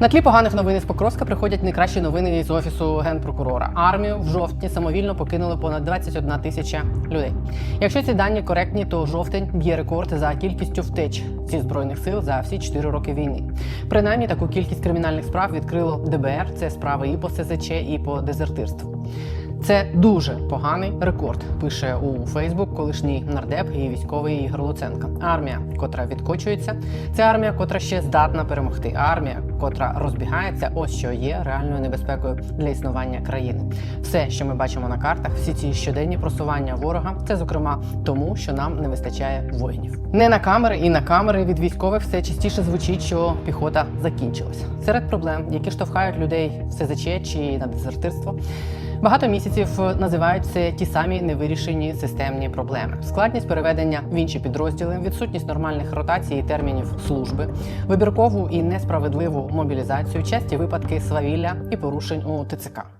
На тлі поганих новин із Покровська приходять найкращі новини із офісу генпрокурора. Армію в жовтні самовільно покинули понад 21 тисяча людей. Якщо ці дані коректні, то жовтень б'є рекорд за кількістю втеч зі збройних сил за всі 4 роки війни. Принаймні таку кількість кримінальних справ відкрило ДБР. Це справи і по СЗЧ, і по дезертирству. Це дуже поганий рекорд, пише у Фейсбук колишній нардеп і військовий Ігор Луценко. Армія, котра відкочується, це армія, котра ще здатна перемогти. Армія, котра розбігається, ось що є реальною небезпекою для існування країни. Все, що ми бачимо на картах, всі ці щоденні просування ворога, це зокрема тому, що нам не вистачає воїнів. Не на камери і на камери від військових все частіше звучить, що піхота закінчилася. Серед проблем, які штовхають людей в СЗЧ чи на дезертирство. Багато місяців називають це ті самі невирішені системні проблеми: складність переведення в інші підрозділи, відсутність нормальних ротацій і термінів служби, вибіркову і несправедливу мобілізацію, часті випадки свавілля і порушень у ТЦК.